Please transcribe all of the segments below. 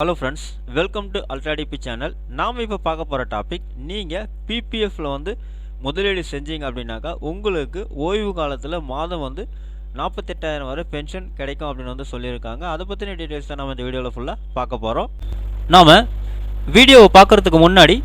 Hello friends welcome to ultra DP channel நாம் இப்போ பார்க்க போகிற டாபிக் நீங்கள் பிபிஎஃப்பில் வந்து முதலீடு செஞ்சீங்க அப்படின்னாக்கா உங்களுக்கு ஓய்வு காலத்தில் மாதம் வந்து நாற்பத்தெட்டாயிரம் வரை பென்ஷன் கிடைக்கும் அப்படின்னு வந்து சொல்லியிருக்காங்க. அதை பற்றின டீட்டெயில்ஸ் தான் நம்ம இந்த வீடியோவில் ஃபுல்லாக பார்க்க போகிறோம் நாம் வீடியோவை பார்க்குறதுக்கு முன்னாடி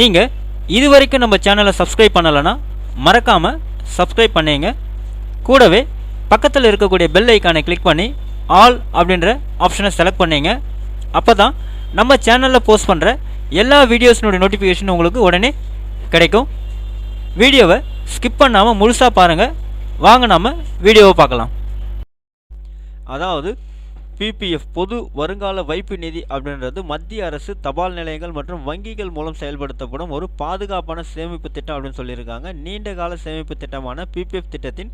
நீங்கள் இது வரைக்கும் நம்ம சேனலை சப்ஸ்கிரைப் பண்ணலைன்னா மறக்காமல் சப்ஸ்கிரைப் பண்ணீங்க. கூடவே பக்கத்தில் இருக்கக்கூடிய பெல் ஐக்கானை கிளிக் பண்ணி ஆல் அப்படின்ற ஆப்ஷனை செலக்ட் பண்ணீங்க. அப்போ தான் நம்ம சேனலில் போஸ்ட் பண்ணுற எல்லா வீடியோஸினுடைய நோட்டிஃபிகேஷன் உங்களுக்கு உடனே கிடைக்கும். வீடியோவை ஸ்கிப் பண்ணாமல் முழுசாக பாருங்கள் வாங்க நாம் வீடியோவை பார்க்கலாம். அதாவது பிபிஎஃப் பொது வருங்கால வைப்பு நிதி அப்படின்றது மத்திய அரசு தபால் நிலையங்கள் மற்றும் வங்கிகள் மூலம் செயல்படுத்தப்படும் ஒரு பாதுகாப்பான சேமிப்பு திட்டம் அப்படின்னு சொல்லியிருக்காங்க. நீண்ட கால சேமிப்பு திட்டமான பிபிஎஃப் திட்டத்தின்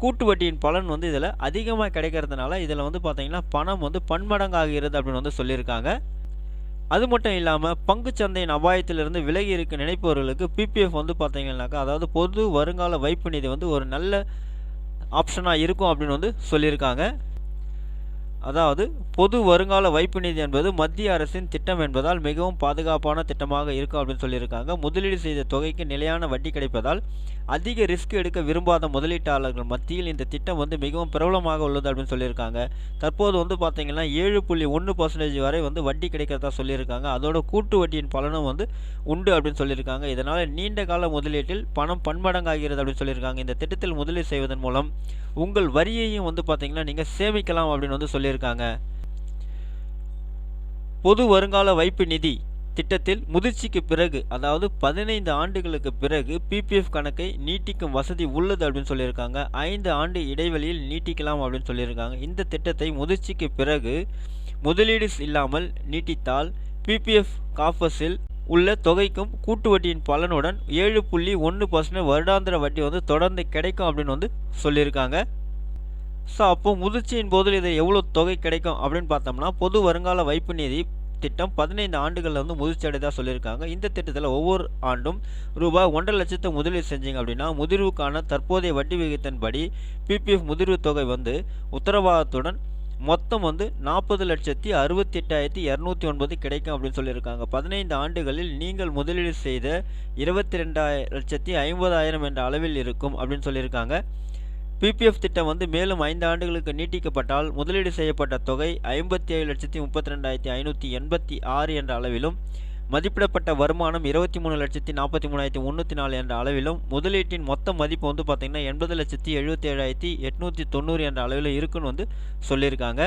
கூட்டு வட்டியின் பலன் வந்து இதில் அதிகமாக கிடைக்கிறதுனால இதில் வந்து பார்த்திங்கன்னா பணம் வந்து பன்மடங்காகிறது அப்படின்னு வந்து சொல்லியிருக்காங்க. அது மட்டும் இல்லாமல் பங்குச்சந்தையின் அபாயத்திலிருந்து விலகி இருக்க நினைப்பவர்களுக்கு பிபிஎஃப் வந்து பார்த்தீங்கன்னாக்கா அதாவது பொது வருங்கால வைப்பு நிதி வந்து ஒரு நல்ல ஆப்ஷனாக இருக்கும் அப்படின்னு வந்து சொல்லியிருக்காங்க. அதாவது பொது வருங்கால வைப்பு நிதி என்பது மத்திய அரசின் திட்டம் என்பதால் மிகவும் பாதுகாப்பான திட்டமாக இருக்கும் அப்படின்னு சொல்லியிருக்காங்க. முதலீடு செய்த தொகைக்கு நிலையான வட்டி கிடைப்பதால் அதிக ரிஸ்க் எடுக்க விரும்பாத முதலீட்டாளர்கள் மத்தியில் இந்த திட்டம் வந்து மிகவும் பிரபலமாக உள்ளது அப்படின்னு சொல்லியிருக்காங்க. தற்போது வந்து பார்த்திங்கன்னா ஏழு புள்ளி ஒன்று பர்சன்டேஜ் வரை வந்து வட்டி கிடைக்கிறதா சொல்லியிருக்காங்க. அதோட கூட்டு வட்டியின் பலனும் வந்து உண்டு அப்படின்னு சொல்லியிருக்காங்க. இதனால் நீண்ட கால முதலீட்டில் பணம் பன்மடங்காகிறது அப்படின்னு சொல்லியிருக்காங்க. இந்த திட்டத்தில் முதலீடு செய்வதன் மூலம் உங்கள் வரியையும் வந்து பார்த்திங்கன்னா நீங்கள் சேமிக்கலாம் அப்படின்னு வந்து சொல்லியிருக்காங்க. பொது வருங்கால வைப்பு நிதி திட்டத்தில் முதிர்ச்சிக்கு பிறகு அதாவது பதினைந்து ஆண்டுகளுக்கு பிறகு பிபிஎஃப் கணக்கை நீட்டிக்கும் வசதி உள்ளது அப்படின்னு சொல்லியிருக்காங்க. ஐந்து ஆண்டு இடைவெளியில் நீட்டிக்கலாம் அப்படின்னு சொல்லியிருக்காங்க. இந்த திட்டத்தை முதிர்ச்சிக்கு பிறகு முதலீடு இல்லாமல் நீட்டித்தால் பிபிஎஃப் காஃபஸில் உள்ள தொகைக்கும் கூட்டு வட்டியின் பலனுடன் ஏழு புள்ளி ஒன்று பர்சன்ட் வருடாந்திர வட்டி வந்து தொடர்ந்து கிடைக்கும் அப்படின்னு வந்து சொல்லியிருக்காங்க. ஸோ அப்போது முதிர்ச்சியின் போது இது எவ்வளோ தொகை கிடைக்கும் அப்படின்னு பார்த்தோம்னா பொது வருங்கால வைப்பு நிதி திட்டம் பதினைந்து ஆண்டுகளில் வந்து முதிர்ச்சி அடைதாக சொல்லியிருக்காங்க. இந்த திட்டத்தில் ஒவ்வொரு ஆண்டும் ரூபாய் ஒன்றரை லட்சத்தை முதலீடு செஞ்சீங்க அப்படின்னா முதிர்வுக்கான தற்போதைய வட்டி விகிதத்தின்படி பிபிஎஃப் முதிர்வு தொகை வந்து உத்தரவாதத்துடன் மொத்தம் வந்து நாற்பது லட்சத்தி அறுபத்தி எட்டாயிரத்தி இரநூத்தி ஒன்பது கிடைக்கும் அப்படின்னு சொல்லியிருக்காங்க. பதினைந்து ஆண்டுகளில் நீங்கள் முதலீடு செய்த இருபத்தி ரெண்டாயிரம் லட்சத்தி ஐம்பதாயிரம் என்ற அளவில் இருக்கும் அப்படின்னு சொல்லியிருக்காங்க. பிபிஎஃப் திட்டம் வந்து மேலும் ஐந்து ஆண்டுகளுக்கு நீட்டிக்கப்பட்டால் முதலீடு செய்யப்பட்ட தொகை ஐம்பத்தி ஏழு லட்சத்தி முப்பத்தி ரெண்டாயிரத்தி ஐநூற்றி எண்பத்தி ஆறு என்ற அளவிலும் மதிப்பிடப்பட்ட வருமானம் இருபத்தி மூணு லட்சத்தி நாற்பத்தி மூணாயிரத்தி முந்நூற்றி நாலு என்ற அளவிலும் முதலீட்டின் மொத்த மதிப்பு வந்து பார்த்திங்கன்னா எண்பது லட்சத்தி எழுபத்தி ஏழாயிரத்தி எட்நூற்றி தொண்ணூறு என்ற அளவில் இருக்குன்னு வந்து சொல்லியிருக்காங்க.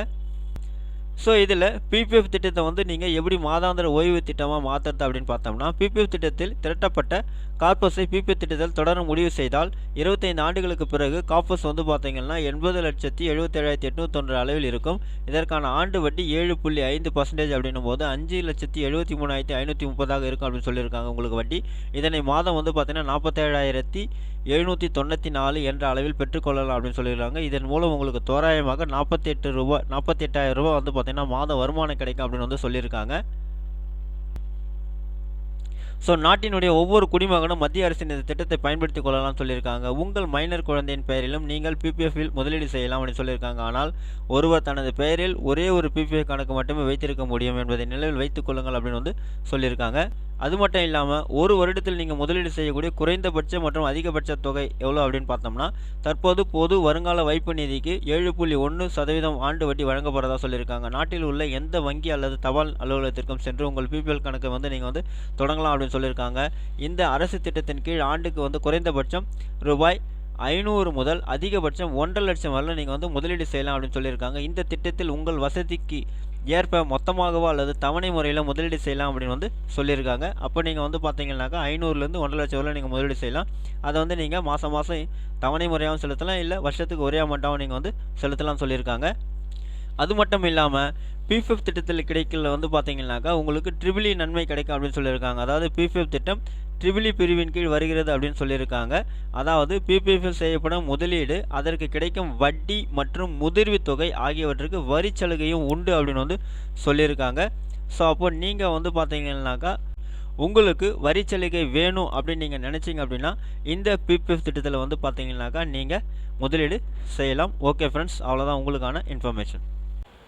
ஸோ இதில் பிபிஎஃப் திட்டத்தை வந்து நீங்கள் எப்படி மாதாந்திர ஓய்வு திட்டமாக மாற்றுறது அப்படின்னு பார்த்தோம்னா பிபிஎஃப் திட்டத்தில் திரட்டப்பட்ட கார்பஸை பிபிஎஃப் திட்டத்தில் தொடர முடிவு செய்தால் இருபத்தைந்து ஆண்டுகளுக்கு பிறகு கார்பஸ் வந்து பார்த்தீங்கன்னா எண்பது லட்சத்தி எழுபத்தேழாயிரத்தி எட்நூத்தொன்று அளவில் இருக்கும். இதற்கான ஆண்டு வட்டி ஏழு புள்ளி ஐந்து பர்சன்டேஜ் அப்படின்னும் போது அஞ்சு லட்சத்தி எழுபத்தி மூணாயிரத்தி ஐநூற்றி முப்பதாக இருக்கும் அப்படின்னு சொல்லியிருக்காங்க உங்களுக்கு வட்டி. இதனை மாதம் வந்து பார்த்தீங்கன்னா நாற்பத்தேழாயிரத்தி எழுநூற்றி தொண்ணூற்றி நாலு என்ற அளவில் பெற்றுக்கொள்ளலாம் அப்படின்னு சொல்லியிருக்காங்க. இதன் மூலம் உங்களுக்கு தோராயமாக நாற்பத்தி எட்டு ரூபாய் நாற்பத்தி எட்டாயிரம் ரூபாய் வந்து பார்த்தீங்கன்னா மாத வருமானம் கிடைக்கும் அப்படின்னு வந்து சொல்லியிருக்காங்க. ஸோ நாட்டினுடைய ஒவ்வொரு குடிமகனும் மத்திய அரசின் இந்த திட்டத்தை பயன்படுத்தி கொள்ளலாம் சொல்லியிருக்காங்க. உங்கள் மைனர் குழந்தையின் பெயரிலும் நீங்கள் பிபிஎஃப்பில் முதலீடு செய்யலாம் அப்படின்னு சொல்லியிருக்காங்க. ஆனால் ஒருவர் தனது பெயரில் ஒரே ஒரு பிபிஎஃப் கணக்கு மட்டுமே வைத்திருக்க முடியும் என்பதை நிலையில் வைத்துக் கொள்ளுங்கள் அப்படின்னு வந்து சொல்லியிருக்காங்க. அது மட்டும் இல்லாமல் ஒரு வருடத்தில் நீங்கள் முதலீடு செய்யக்கூடிய குறைந்தபட்ச மற்றும் அதிகபட்ச தொகை எவ்வளோ அப்படின்னு பார்த்தோம்னா தற்போது பொது வருங்கால வைப்பு நிதிக்கு ஏழு புள்ளி ஒன்று சதவீதம் ஆண்டு வட்டி வழங்கப்படுறதா சொல்லியிருக்காங்க. நாட்டில் உள்ள எந்த வங்கி அல்லது தபால் அலுவலகத்திற்கும் சென்று உங்கள் பிபிஎல் கணக்கை வந்து நீங்கள் வந்து தொடங்கலாம் அப்படின்னு சொல்லியிருக்காங்க. இந்த அரசு திட்டத்தின் கீழ் ஆண்டுக்கு வந்து குறைந்தபட்சம் ரூபாய் ஐநூறு முதல் அதிகபட்சம் ஒன்றரை லட்சம் வரல நீங்கள் வந்து முதலீடு செய்யலாம் அப்படின்னு சொல்லியிருக்காங்க. இந்த திட்டத்தில் உங்கள் வசதிக்கு ஏற்ப மொத்தமாகவோ அல்லது தவணை முறையில் முதலீடு செய்யலாம் அப்படின்னு வந்து சொல்லியிருக்காங்க. அப்போ நீங்கள் வந்து பார்த்தீங்கன்னாக்கா ஐநூறுலேருந்து ஒன்றரை லட்சம் வரல நீங்கள் முதலீடு செய்யலாம். அதை வந்து நீங்கள் மாதம் மாதம் தவணை முறையாகவும் செலுத்தலாம். இல்லை வருஷத்துக்கு ஒரே அமௌண்ட்டாகவும் நீங்கள் வந்து செலுத்தலாம்னு சொல்லியிருக்காங்க. அது மட்டும் இல்லாமல் பிஃபிஎஃப் திட்டத்தில் கிடைக்கல வந்து பார்த்தீங்கன்னாக்கா உங்களுக்கு ட்ரிபிளி e நன்மை கிடைக்கும் அப்படின்னு சொல்லியிருக்காங்க. அதாவது பிஃபிஎஃப் திட்டம் ட்ரிபிளி பிரிவின் கீழ் வருகிறது அப்படின்னு சொல்லியிருக்காங்க. அதாவது பிபிஎஃப் செய்யப்படும் முதலீடு அதற்கு கிடைக்கும் வட்டி மற்றும் முதிர்வு தொகை ஆகியவற்றுக்கு வரி சலுகையும் உண்டு அப்படின்னு வந்து சொல்லியிருக்காங்க. ஸோ அப்போ நீங்கள் வந்து பார்த்தீங்கன்னாக்கா உங்களுக்கு வரி சலுகை வேணும் அப்படின்னு நீங்கள் நினச்சிங்க அப்படின்னா இந்த பிபிஎஃப் திட்டத்தில் வந்து பார்த்தீங்கன்னாக்கா நீங்கள் முதலீடு செய்யலாம். ஓகே ஃப்ரெண்ட்ஸ் அவ்வளோதான் உங்களுக்கான இன்ஃபர்மேஷன்